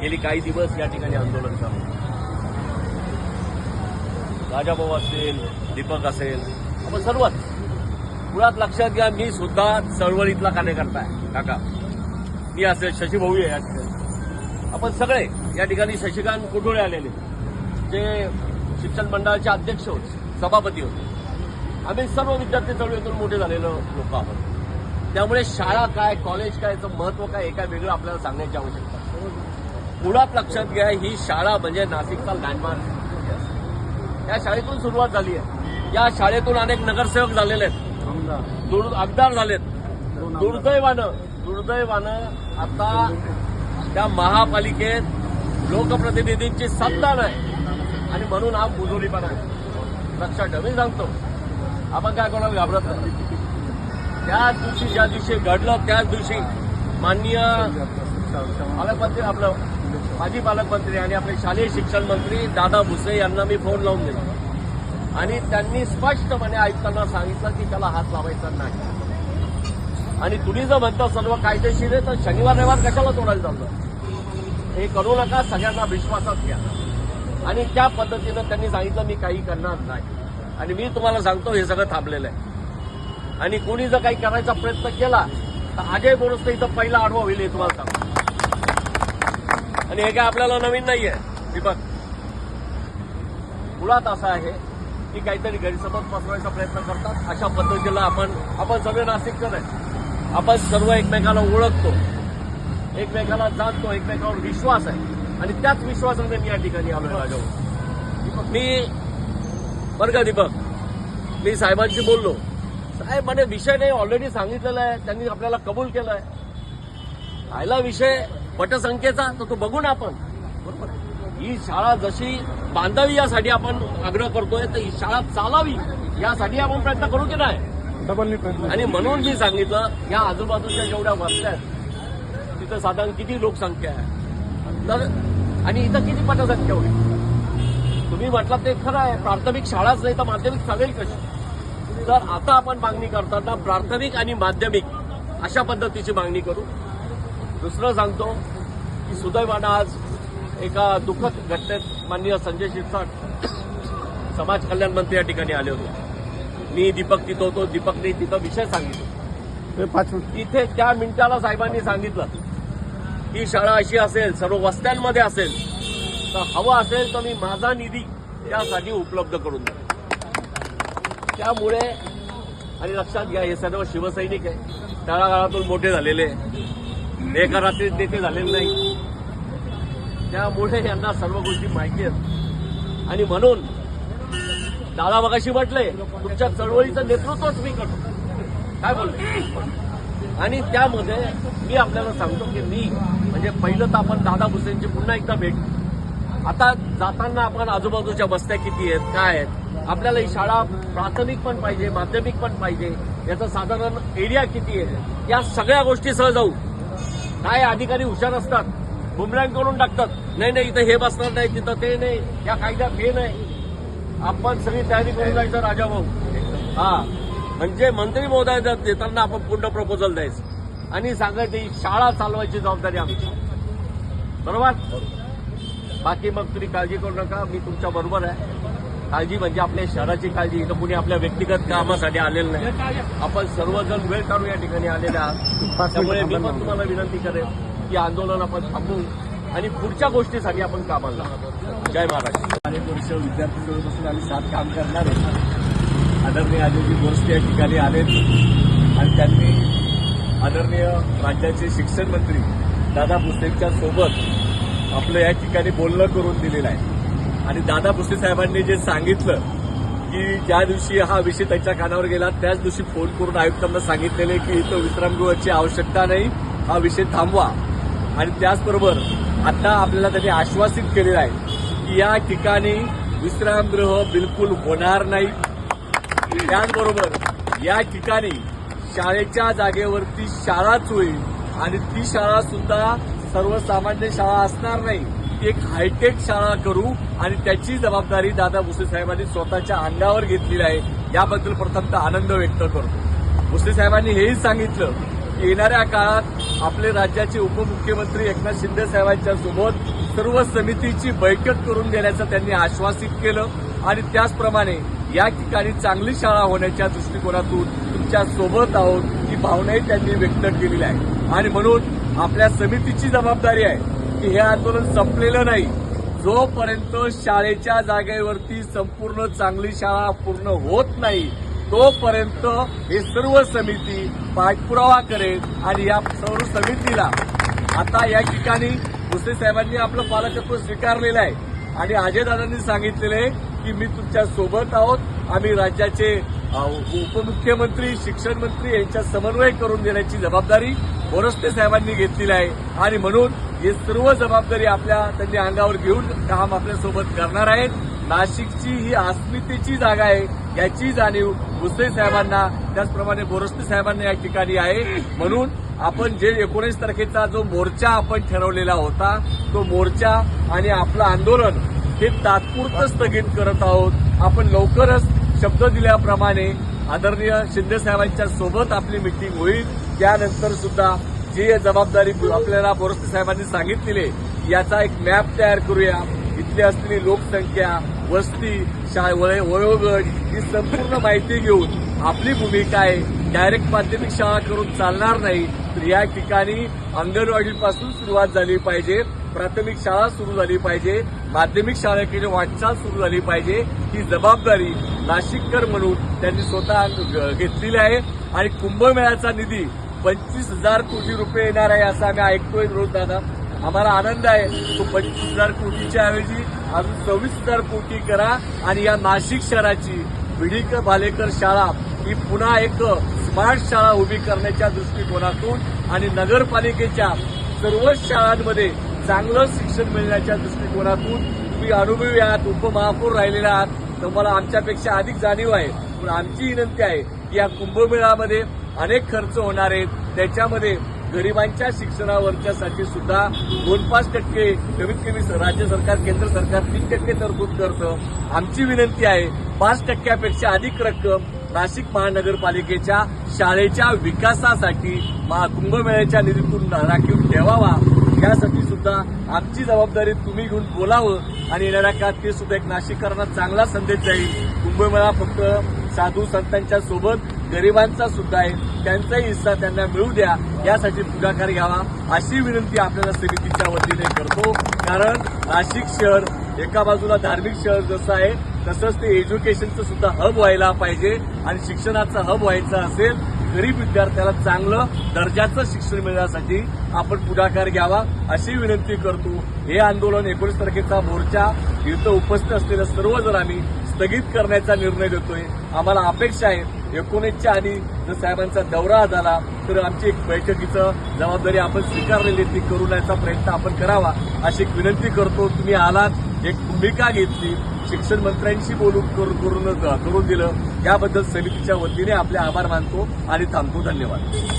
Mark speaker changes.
Speaker 1: गेली काही दिवस या ठिकाणी आंदोलन चालू. राजाभाऊ असेल दीपक असेल आपण सर्वच. मुळात लक्षात घ्या मी सुद्धा चळवळीतला कार्यकर्ता आहे काका. मी असेल शशीभाऊ आहे या ठिकाणी. आपण सगळे या ठिकाणी शशिकांत कुटुळे आलेले. जे शिक्षण मंडळाचे अध्यक्ष होते सभापती होते. आम्ही सर्व विद्यार्थी चळवळीतून मोठे झालेलो लोक आहोत. त्यामुळे शाळा काय कॉलेज काय याचं महत्त्व काय हे काय वेगळं आपल्याला सांगण्याची आवश्यकता मुळात लक्षात घ्या ही शाळा म्हणजे नाशिकचा लँडमार्क या शाळेतून सुरुवात झाली आहे. या शाळेतून अनेक नगरसेवक झालेले आहेत. दुर- आमदार झालेत. दुर्दैवानं दुर्दैवानं आता त्या महापालिकेत लोकप्रतिनिधींची सत्ता नाही. आणि म्हणून हा मुजोरीपणा आहे. लक्षात ठेवा मी सांगतो. आपण काय कोणाला घाबरत नाही. त्याच दिवशी ज्या दिवशी घडलं त्याच दिवशी माननीय पालकमंत्री आपलं माजी पालकमंत्री आणि आपले शालेय शिक्षण मंत्री दादा भुसे यांना मी फोन लावून दिला. आणि त्यांनी स्पष्टपणे आयुक्तांना सांगितलं की त्याला हात लावायचा नाही. आणि तुम्ही जर म्हणता सर्व कायदेशीर आहे तर शनिवार रविवार कशाला तोडायला चाललं? हे करू नका सगळ्यांना विश्वासात घ्या. आणि त्या पद्धतीनं त्यांनी सांगितलं मी काही करणार नाही. आणि मी तुम्हाला सांगतो हे सगळं थांबलेलं आहे. आणि कोणी जर काही करायचा प्रयत्न केला तर अजय बोरस इथं पहिला आढवा होईल हे तुम्हाला सांगतो. आणि हे काय आपल्याला नवीन नाही आहे दीपक मुळात असं आहे की काहीतरी गैरसमज पसरवायचा प्रयत्न करतात. अशा पद्धतीला आपण आपण सगळे नाशिककर आहे. आपण सर्व एकमेकाला ओळखतो. एकमेकाला जाणतो एकमेकावर विश्वास आहे. आणि त्याच विश्वासाने मी या ठिकाणी आलो राजावर मी बरं का दीपक? मी साहेबांशी बोललो. साहेब म्हणजे विषय नाही ऑलरेडी सांगितलेला आहे. त्यांनी आपल्याला कबूल केलं आहे राहिला विषय पटसंख्येचा तर तो बघू ना आपण. बरोबर. ही शाळा जशी बांधावी यासाठी आपण आग्रह करतोय तर ही शाळा चालावी यासाठी आपण प्रयत्न करू की नाही? आणि म्हणून मी सांगितलं या आजूबाजूच्या जेवढ्या वस्त्या आहेत तिथं साधारण किती लोकसंख्या आहे? तर आणि इथं किती पटसंख्या होईल? तुम्ही म्हटलं ते खरं आहे प्राथमिक शाळाच नाही तर माध्यमिक चालेल कशी? तर आता आपण मागणी करताना प्राथमिक आणि माध्यमिक अशा पद्धतीची मागणी करू. दुसरं सांगतो की सुदैवानं आज एका दुःखद घटनेत माननीय संजय शिरसाट समाज कल्याण मंत्री या ठिकाणी आले होते. मी दीपक तिथं होतो दीपकने तिथं विषय सांगितला. तिथे त्या मिनिटाला साहेबांनी सांगितलं ही शाळा अशी असेल सर्व वस्त्यांमध्ये असेल तर हवं असेल तर मी माझा निधी त्यासाठी उपलब्ध करून देईन. त्यामुळे आणि लक्षात घ्या हे सर्व शिवसैनिक आहे. तळागाळातून मोठे झालेले एका रात्रीत नेते झालेले नाही. त्यामुळे यांना सर्व गोष्टी माहिती आहेत. आणि म्हणून दादा मगाशी म्हटले तुमच्या चळवळीचं नेतृत्वच मी करतो. काय बोलतो आणि त्यामध्ये मी आपल्याला सांगतो की मी म्हणजे पहिलं तर आपण दादा भुसेंची पुन्हा एकदा भेट. आता जाताना आपण आजूबाजूच्या बस्त्या किती आहेत काय आहेत? आपल्याला ही शाळा प्राथमिक पण पाहिजे माध्यमिक पण पाहिजे. याचं साधारण एरिया किती आहे? या सगळ्या गोष्टीसह जाऊ. काय अधिकारी हुशार असतात. बुमरँग करून टाकतात. नाही नाही इथं हे बसणार नाही तिथं ते नाही. या कायद्यात हे नाही. आपण सगळी तयारी करून जायचं राजा भाऊ. हा. म्हणजे मंत्री महोदय देताना आपण पूर्ण प्रपोजल द्यायचं. आणि सांगायचं ही शाळा चालवायची जबाबदारी आमची. बरोबर? बाकी मग तुम्ही काळजी करू नका मी तुमच्या बरोबर आहे. काळजी म्हणजे आपल्या शहराची काळजी इथं कुणी आपल्या व्यक्तिगत कामासाठी आलेलं नाही. आपण सर्वजण वेळ काढून या ठिकाणी आलेले आहात. त्यामुळे मी पण तुम्हाला विनंती करेन की आंदोलन आपण थांबवू आणि पुढच्या गोष्टीसाठी आपण कामाला. जय महाराष्ट्र.
Speaker 2: विद्यार्थी चळवळीपासून आम्ही साथ काम करणार आहे. आदरणीय आजोजी गोष्टी या ठिकाणी आलेत. आणि त्यांनी आदरणीय राज्याचे शिक्षण मंत्री दादा भुसेंच्या सोबत आपलं या ठिकाणी बोलणं करून दिलेलं आहे. आणि दादा भुसे साहेबांनी जे सांगितलं की ज्या दिवशी हा विषय त्यांच्या कानावर गेला त्याच दिवशी फोन करून आयुक्तांना सांगितलेले की इथं विश्रामगृहाची आवश्यकता नाही हा विषय थांबवा. आणि त्याचबरोबर आता आपल्याला त्यांनी आश्वासित केलेलं आहे की या ठिकाणी विश्रामगृह बिलकुल होणार नाही. त्याचबरोबर या ठिकाणी शाळेच्या जागेवरती शाळाच होईल आणि ती शाळा सुद्धा सर्वसामान्य शाळा असणार नाही. एक हायटेक शाळा करू आणि त्याची जबाबदारी दादा भुसे साहेबांनी स्वतःच्या अंगावर घेतलेली आहे. याबद्दल प्रथमतः आनंद व्यक्त करतो. भुसे साहेबांनी हेही सांगितलं येणाऱ्या काळात आपले राज्याचे उपमुख्यमंत्री एकनाथ शिंदे साहेबांच्या सोबत सर्व समितीची बैठक करून देण्याचं त्यांनी आश्वासित केलं आणि त्याचप्रमाणे या ठिकाणी चांगली शाळा होण्याच्या दृष्टिकोनातून तुमच्यासोबत आहोत ही भावनाही त्यांनी व्यक्त केलेली आहे. आणि म्हणून आपल्या समितीची जबाबदारी आहे. की हे आंदोलन संपलेलं नाही. जोपर्यंत शाळेच्या जागेवरती संपूर्ण चांगली शाळा पूर्ण होत नाही तोपर्यंत हे सर्व समिती पाठपुरावा करेल आणि या सर्व समितीला. आता या ठिकाणी भुसे साहेबांनी आपलं पालकत्व स्वीकारलेलं आहे. आणि अजयदादांनी सांगितलेलं आहे की मी तुमच्यासोबत आहोत. आम्ही राज्याचे उपमुख्यमंत्री शिक्षण मंत्री यांच्या समन्वय करून देण्याची जबाबदारी बोरस्ते साहेबांनी घेतलेली आहे. आणि म्हणून ही सर्व जबाबदारी आपल्या त्यांनी अंगावर घेऊन काम आपल्यासोबत करणार आहेत. नाशिकची ही अस्मितेची जागा आहे याची जाणीव भुसे साहेबांना त्याचप्रमाणे बोरस्ते साहेबांना या ठिकाणी आहे. म्हणून आपण जे एकोणीस तारखेचा जो मोर्चा आपण ठरवलेला होता तो मोर्चा आणि आपलं आंदोलन हे तात्पुरतं स्थगित करत आहोत. आपण लवकरच शब्द दिल्याप्रमाणे आदरणीय शिंदे साहेबांच्या सोबत आपली मिटिंग होईल. त्यानंतर सुद्धा जी जबाबदारी आपल्याला बोरस्ते साहेबांनी सांगितलेली आहे, याचा एक मॅप तयार करूया. इथली असलेली लोकसंख्या वस्ती शा- वयोगट ही संपूर्ण माहिती घेऊन आपली भूमिका आहे. डायरेक्ट माध्यमिक शाळा करून चालणार नाही तर या ठिकाणी अंगणवाडीपासून सुरुवात झाली पाहिजे. प्राथमिक शाळा सुरू झाली पाहिजे. माध्यमिक शाळेकडे वाटचाल सुरू झाली पाहिजे. ही जबाबदारी नाशिककर म्हणून त्यांनी स्वतः घेतलेली आहे. आणि कुंभमेळ्याचा निधी पंचवीस हजार कोटी रुपये येणार आहे असं आम्ही ऐकतोय रोज दादा. आम्हाला आनंद आहे. तो पंचवीस हजार कोटीच्या ऐवजी अजून सव्वीस हजार कोटी करा आणि या नाशिक शहराची विडीकर भालेकर शाळा ही पुन्हा एक स्मार्ट शाळा उभी करण्याच्या दृष्टिकोनातून आणि नगरपालिकेच्या सर्वच शाळांमध्ये चांगलं शिक्षण मिळण्याच्या दृष्टिकोनातून तुम्ही अनुभवी आहात उपमहापौर राहिलेला आहात. तुम्हाला आमच्यापेक्षा अधिक जाणीव आहे. पण आमची विनंती आहे की या कुंभमेळामध्ये अनेक खर्च होणार आहेत. त्याच्यामध्ये गरिबांच्या शिक्षणावरच्यासाठी सुद्धा दोन पाच टक्के कमीत कमी राज्य सरकार केंद्र सरकार तीन टक्के तरतूद करतं. आमची विनंती आहे पाच टक्क्यापेक्षा अधिक रक्कम नाशिक महानगरपालिकेच्या शाळेच्या विकासासाठी महा- कुंभमेळ्याच्या निधीतून राखीव ठेवावा. यासाठी सुद्धा आमची जबाबदारी तुम्ही घेऊन बोलावं आणि येणाऱ्या काळात ते सुद्धा एक नाशिककरांना चांगला संदेश जाईल. कुंभमेळा फक्त साधू संतांच्या सोबत गरिबांचा सुद्धा आहे. त्यांचाही हिस्सा त्यांना मिळू द्या. यासाठी पुढाकार घ्यावा. अशी विनंती आपल्याला समितीच्या वतीने करतो. कारण नाशिक शहर एका बाजूला धार्मिक शहर जसं आहे तसंच ते एज्युकेशनचं सुद्धा हब व्हायला पाहिजे आणि शिक्षणाचा हब व्हायचा असेल गरीब विद्यार्थ्याला चांगलं दर्जाचं शिक्षण मिळण्यासाठी आपण पुढाकार घ्यावा. अशी विनंती करतो. हे आंदोलन एकोणीस तारखेचा मोर्चा इथं उपस्थित असलेल्या सर्वजण आम्ही स्थगित करण्याचा निर्णय घेतोय आम्हाला अपेक्षा आहे. एकोणीसच्या आधी जर साहेबांचा दौरा झाला तर आमची एक बैठकीचं जबाबदारी आपण स्वीकारलेली ती करूण्याचा प्रयत्न आपण करावा अशी एक विनंती करतो. तुम्ही आलात एक भूमिका घेतली. शिक्षण मंत्र्यांशी बोलून करून करून करून दिलं. याबद्दल समितीच्या वतीने आपले आभार मानतो आणि थांबतो. धन्यवाद.